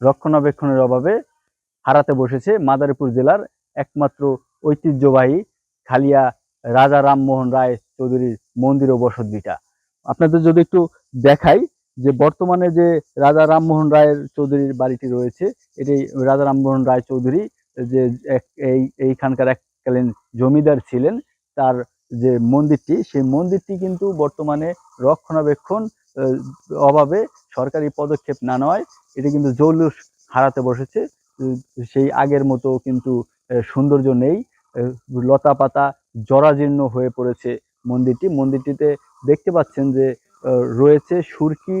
রক্ষণাবেক্ষণের অভাবে হারাতে বসেছে মাদারীপুর জেলার একমাত্র ঐতিহ্যবাহী খালিয়া রাজা রামমোহন রায় চৌধুরীর মন্দির ও বসতভিটা। আপনাদের যদি একটু দেখাই যে বর্তমানে যে রাজা রামমোহন রায়ের চৌধুরীর বাড়িটি রয়েছে, এটি রাজা রামমোহন রায় চৌধুরী যে এই, এইখানকার এককালীন জমিদার ছিলেন, তার যে মন্দিরটি, সেই মন্দিরটি কিন্তু বর্তমানে রক্ষণাবেক্ষণ অভাবে সরকারি পদক্ষেপ না নেওয়ায় এটি কিন্তু জৌলুস হারাতে বসেছে। সেই আগের মতো কিন্তু সৌন্দর্য নেই। লতা পাতা জরাজীর্ণ হয়ে পড়েছে মন্দিরটি। মন্দিরটিতে দেখতে পাচ্ছেন যে রয়েছে সুরকি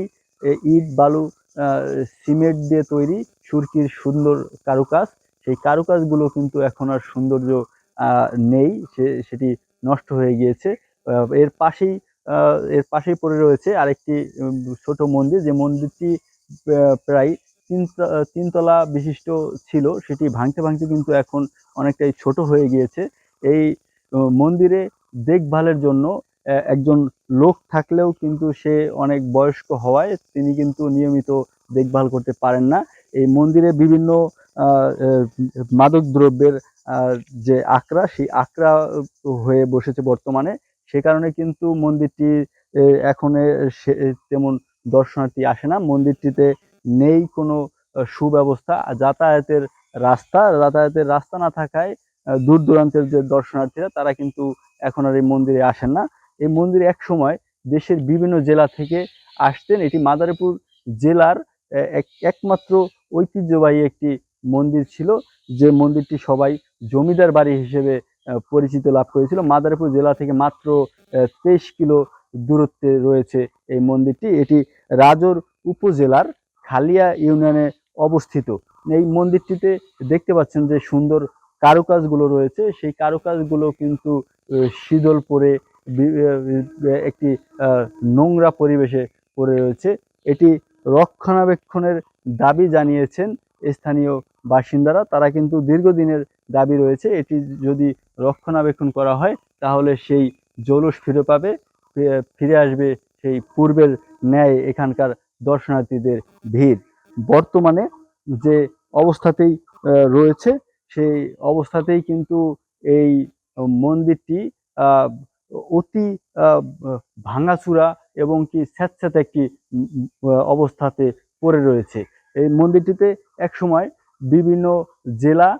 ইট, বালু সিমেন্ট দিয়ে তৈরি সুরকির সুন্দর কারুকাজ। সেই কারুকাজগুলো কিন্তু এখন আর সৌন্দর্য নেই। সে, সেটি নষ্ট হয়ে গিয়েছে। এর পাশেই এর পাশেই পড়ে রয়েছে আরেকটি ছোট মন্দির। যে মন্দিরটি প্রায় তিন তিনতলা বিশিষ্ট ছিল, সেটি ভাঙতে ভাঙতে কিন্তু এখন অনেকটাই ছোট হয়ে গিয়েছে। এই মন্দিরে দেখভালের জন্য একজন লোক থাকলেও কিন্তু সে অনেক বয়স্ক হওয়ায় তিনি কিন্তু নিয়মিত দেখভাল করতে পারেন না। এই মন্দিরে বিভিন্ন মাদক দ্রব্যের যে আকড়া সেই আকড়া হয়ে বসেছে বর্তমানে। সে কারণে কিন্তু মন্দিরটি এখন তেমন দর্শনার্থী আসে না। মন্দিরটিতে নেই কোনো সুব্যবস্থা। যাতায়াতের রাস্তা যাতায়াতের রাস্তা না থাকায় দূর দূরান্তের যে দর্শনার্থীরা, তারা কিন্তু এখন আর এই মন্দিরে আসেন না। এই মন্দিরে এক সময় দেশের বিভিন্ন জেলা থেকে আসতেন। এটি মাদারীপুর জেলার এক- একমাত্র ঐতিহ্যবাহী একটি মন্দির ছিল, যে মন্দিরটি সবাই জমিদার বাড়ি হিসেবে পরিচিত লাভ করেছিল। মাদারীপুর জেলা থেকে মাত্র তেইশ কিলো দূরত্বে রয়েছে এই মন্দিরটি। এটি রাজর উপজেলার খালিয়া ইউনিয়নে অবস্থিত। এই মন্দিরটিতে দেখতে পাচ্ছেন যে সুন্দর কারুকাজগুলো রয়েছে। সেই কারুকাজগুলো কিন্তু আহ, শীতল পরে একটি নোংরা পরিবেশে পড়ে রয়েছে। এটি রক্ষণাবেক্ষণের দাবি জানিয়েছেন স্থানীয় বাসিন্দারা। তারা কিন্তু দীর্ঘদিনের দাবি রয়েছে। এটি যদি রক্ষণাবেক্ষণ করা হয়, তাহলে সেই জৌলুস ফিরে পাবে ফিরে আসবে সেই পূর্বের ন্যায় এখানকার দর্শনার্থীদের ভিড়। বর্তমানে যে অবস্থাতেই রয়েছে, সেই অবস্থাতেই কিন্তু এই মন্দিরটি অতি ভাঙাচুরা এবং কি স্যাঁতস্যাঁতে একটি অবস্থাতে পড়ে রয়েছে। এই মন্দিরটিতে একসময় বিভিন্ন জেলা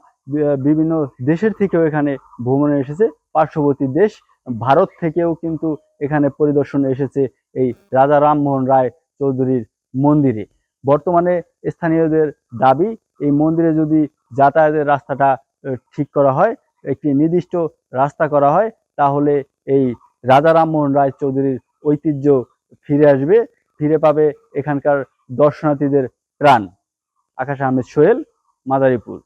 বিভিন্ন দেশের থেকেও এখানে ভ্রমণে এসেছে। পার্শ্ববর্তী দেশ, ভারত থেকেও কিন্তু এখানে পরিদর্শনে এসেছে এই রাজা রামমোহন রায় চৌধুরীর মন্দিরে। বর্তমানে স্থানীয়দের দাবি, এই মন্দিরে যদি যাতায়াতের রাস্তাটা ঠিক করা হয়, একটি নির্দিষ্ট রাস্তা করা হয়, তাহলে এই রাজা রামমোহন রায় চৌধুরীর ঐতিহ্য ফিরে আসবে, ফিরে পাবে এখানকার দর্শনার্থীদের প্রাণ। আকাশ আহমেদ সোহেল, মাদারীপুর।